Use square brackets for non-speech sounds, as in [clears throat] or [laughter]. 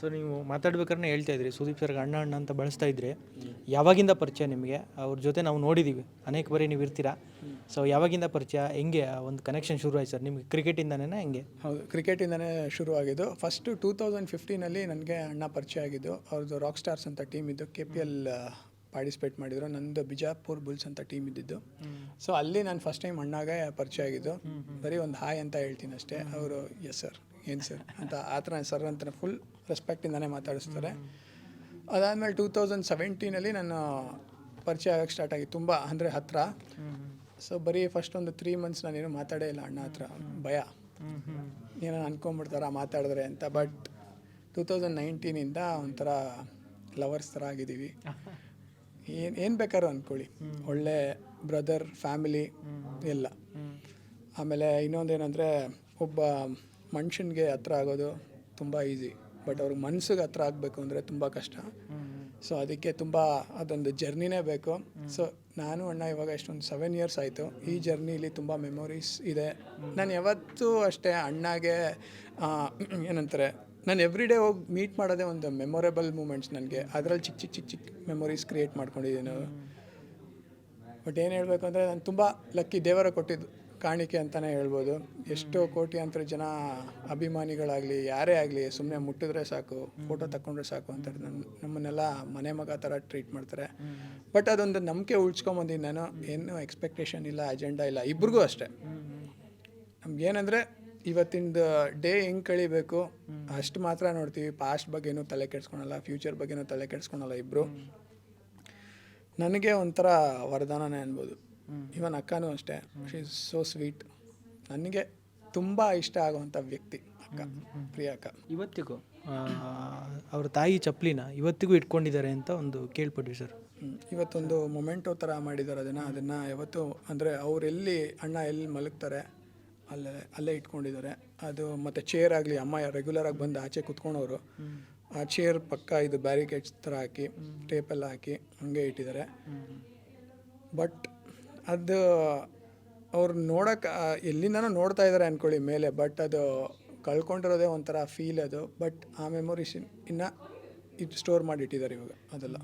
So ನೀವು ಮಾತಾಡ್ಬೇಕಾದ್ರೆ ಹೇಳ್ತಾ ಇದ್ರಿ. ಸುದೀಪ್ ಸರ್ಗೆ ಅಣ್ಣ ಅಣ್ಣ ಅಂತ ಬಳಸ್ತಾ ಇದ್ರಿ ಯಾವಾಗಿಂದ ಪರಿಚಯ ನಿಮಗೆ? ಅವ್ರ ಜೊತೆ ನಾವು ನೋಡಿದ್ದೀವಿ ಅನೇಕ ಬಾರಿ ನೀವು ಇರ್ತೀರಾ? ಸೊ ಯಾವಾಗಿಂದ ಪರಿಚಯ? ಹೆಂಗೆ ಒಂದು ಕನೆಕ್ಷನ್ ಶುರು ಆಯ್ತು ಸರ್? ನಿಮ್ಗೆ ಕ್ರಿಕೆಟಿಂದನೇ ಹೆಂಗೆ? ಹೌದು ಕ್ರಿಕೆಟಿಂದನೇ ಶುರು ಆಗಿದ್ದು. ಫಸ್ಟು ಟೂ ತೌಸಂಡ್ ಫಿಫ್ಟೀನಲ್ಲಿ ನನಗೆ ಅಣ್ಣ ಪರಿಚಯ ಆಗಿದ್ದು. ಅವ್ರದ್ದು ರಾಕ್ ಸ್ಟಾರ್ಸ್ ಅಂತ ಟೀಮ್ ಇದ್ದು. ಕೆ ಪಿ ಎಲ್ ಪಾರ್ಟಿಸಿಪೇಟ್ ಮಾಡಿದ್ರು. ನಂದು ಬಿಜಾಪುರ್ ಬುಲ್ಸ್ ಅಂತ ಟೀಮ್ ಇದ್ದಿದ್ದು. ಸೊ ಅಲ್ಲಿ ನಾನು ಫಸ್ಟ್ ಟೈಮ್ ಅಣ್ಣಾಗೆ ಪರಿಚಯ ಆಗಿದ್ದು. ಬರೀ ಒಂದು ಹಾಯ್ ಅಂತ ಹೇಳ್ತೀನಿ ಅಷ್ಟೇ. ಅವರು ಎಸ್ ಸರ್ ಏನು ಸರ್ ಅಂತ ಆ ಥರ ಸರ್ ಅಂತ ಫುಲ್ ರೆಸ್ಪೆಕ್ಟಿಂದನೇ ಮಾತಾಡಿಸ್ತಾರೆ. ಅದಾದಮೇಲೆ ಟೂ ತೌಸಂಡ್ ಸೆವೆಂಟೀನಲ್ಲಿ ನಾನು ಪರಿಚಯ ಆಗಕ್ಕೆ ಸ್ಟಾರ್ಟ್ ಆಗಿ ತುಂಬ ಅಂದರೆ ಹತ್ತಿರ ಸೊ ಬರೀ ಫಸ್ಟ್ ಒಂದು ತ್ರೀ ಮಂತ್ಸ್ ನಾನೇನು ಮಾತಾಡೇ ಇಲ್ಲ ಅಣ್ಣ ಹತ್ರ. ಭಯ. ಏನೋ ಅನ್ಕೊಂಬಿಡ್ತಾರ ಮಾತಾಡಿದ್ರೆ ಅಂತ. ಬಟ್ ಟೂ ತೌಸಂಡ್ ನೈನ್ಟೀನಿಂದ ಒಂಥರ ಲವರ್ಸ್ ಥರ ಆಗಿದ್ದೀವಿ. ಏನು ಏನು ಬೇಕಾದ್ರೂ ಅಂದ್ಕೊಳ್ಳಿ ಒಳ್ಳೆ ಬ್ರದರ್ ಫ್ಯಾಮಿಲಿ ಎಲ್ಲ. ಆಮೇಲೆ ಇನ್ನೊಂದೇನೆಂದರೆ ಒಬ್ಬ ಮನುಷ್ಯನಿಗೆ ಹತ್ರ ಆಗೋದು ತುಂಬ ಈಸಿ ಬಟ್ ಅವ್ರಿಗೆ ಮನ್ಸಿಗೆ ಹತ್ರ ಆಗಬೇಕು ಅಂದರೆ ತುಂಬ ಕಷ್ಟ. ಸೊ ಅದಕ್ಕೆ ತುಂಬ ಅದೊಂದು ಜರ್ನಿನೇ ಬೇಕು. ಸೊ ನಾನು ಅಣ್ಣ ಇವಾಗ ಎಷ್ಟೊಂದು ಸೆವೆನ್ ಇಯರ್ಸ್ ಆಯಿತು. ಈ ಜರ್ನಿಲಿ ತುಂಬ ಮೆಮೊರೀಸ್ ಇದೆ. ನಾನು ಯಾವತ್ತೂ ಅಷ್ಟೇ ಅಣ್ಣಗೆ [clears throat] ಏನಂತಾರೆ ನಾನು ಎವ್ರಿ ಡೇ ಹೋಗಿ ಮೀಟ್ ಮಾಡೋದೇ ಒಂದು ಮೆಮೊರೇಬಲ್ ಮೂಮೆಂಟ್ಸ್ ನನಗೆ. ಅದರಲ್ಲಿ ಚಿಕ್ಕ ಚಿಕ್ಕ ಚಿಕ್ಕ ಚಿಕ್ಕ ಮೆಮೊರೀಸ್ ಕ್ರಿಯೇಟ್ ಮಾಡ್ಕೊಂಡಿದ್ದೀನಿ. ಬಟ್ ಏನು ಹೇಳಬೇಕು ಅಂದರೆ ನಾನು ತುಂಬ ಲಕ್ಕಿ ದೇವರ ಕೊಟ್ಟಿದ್ದು. ಕಾಣಿಕೆ ಅಂತಲೇ ಹೇಳ್ಬೋದು. ಎಷ್ಟೋ ಕೋಟ್ಯಾಂತರ ಜನ ಅಭಿಮಾನಿಗಳಾಗಲಿ, ಯಾರೇ ಆಗಲಿ ಸುಮ್ಮನೆ ಮುಟ್ಟಿದ್ರೆ ಸಾಕು, ಫೋಟೋ ತಕ್ಕೊಂಡ್ರೆ ಸಾಕು ಅಂತ ನಮ್ಮನ್ನೆಲ್ಲ ಮನೆ ಮಗ ಥರ ಟ್ರೀಟ್ ಮಾಡ್ತಾರೆ. ಬಟ್ ಅದೊಂದು ನಂಬಿಕೆ ಉಳ್ಸ್ಕೊಂಬಂದಿದ್ದು ನಾನು. ಏನು ಎಕ್ಸ್ಪೆಕ್ಟೇಷನ್ ಇಲ್ಲ ಅಜೆಂಡಾ ಇಲ್ಲ, ಇಬ್ರಿಗೂ ಅಷ್ಟೇ. ನಮ್ಗೇನಂದರೆ ಇವತ್ತಿನ ಡೇ ಹೆಂಗೆ ಕಳಿಬೇಕು, ಅಷ್ಟು ಮಾತ್ರ ನೋಡ್ತೀವಿ. ಪಾಸ್ಟ್ ಬಗ್ಗೆನೂ ತಲೆ ಕೆಡ್ಸ್ಕೊಳಲ್ಲ ಫ್ಯೂಚರ್ ಬಗ್ಗೆನೂ ತಲೆ ಕೆಡ್ಸ್ಕೊಳಲ್ಲ ಇಬ್ಬರು ನನಗೆ ಒಂಥರ ವರದಾನನೇ ಅನ್ಬೋದು. ಇವನ್ ಅಕ್ಕನೂ ಅಷ್ಟೇ. ಶಿ ಇಸ್ ಸೋ ಸ್ವೀಟ್ ನನಗೆ ತುಂಬ ಇಷ್ಟ ಆಗುವಂಥ ವ್ಯಕ್ತಿ ಅಕ್ಕ ಪ್ರಿಯ ಅಕ್ಕ ಇವತ್ತಿಗೂ? ಆ, ಅವ್ರ ತಾಯಿ ಚಪ್ಪಲಿನ ಇವತ್ತಿಗೂ ಇಟ್ಕೊಂಡಿದ್ದಾರೆ ಅಂತ ಒಂದು ಕೇಳ್ಪಟ್ವಿ ಸರ್. ಹ್ಮ್. ಇವತ್ತೊಂದು ಮೊಮೆಂಟೋ ಥರ ಮಾಡಿದ್ದಾರೆ ಅದನ್ನು. ಅದನ್ನು ಯಾವತ್ತು ಅಂದರೆ ಅವರೆಲ್ಲಿ ಅಣ್ಣ ಎಲ್ಲಿ ಮಲಗ್ತಾರೆ ಅಲ್ಲೇ ಅಲ್ಲೇ ಇಟ್ಕೊಂಡಿದ್ದಾರೆ. ಅದು ಮತ್ತು ಚೇರ್ ಆಗಲಿ ಅಮ್ಮ ರೆಗ್ಯುಲರಾಗಿ ಬಂದು ಆಚೆ ಕುತ್ಕೊಳೋರು ಆ ಚೇರ್ ಪಕ್ಕ ಇದು ಬ್ಯಾರಿಕೇಡ್ಸ್ ಥರ ಹಾಕಿ ಟೇಪೆಲ್ಲ ಹಾಕಿ ಹಂಗೆ ಇಟ್ಟಿದ್ದಾರೆ. ಬಟ್ ಅದು ಅವ್ರು ನೋಡೋಕೆ ಎಲ್ಲಿಂದನೂ ನೋಡ್ತಾ ಇದ್ದಾರೆ ಅಂದ್ಕೊಳ್ಳಿ ಮೇಲೆ, ಬಟ್ ಅದು ಕಳ್ಕೊಂಡಿರೋದೇ ಒಂಥರ ಫೀಲ್ ಅದು. ಬಟ್ ಆ ಮೆಮೊರೀಸ್ ಇನ್ನು ಇದು ಸ್ಟೋರ್ ಮಾಡಿ ಇಟ್ಟಿದ್ದಾರೆ ಇವಾಗ ಅದೆಲ್ಲ.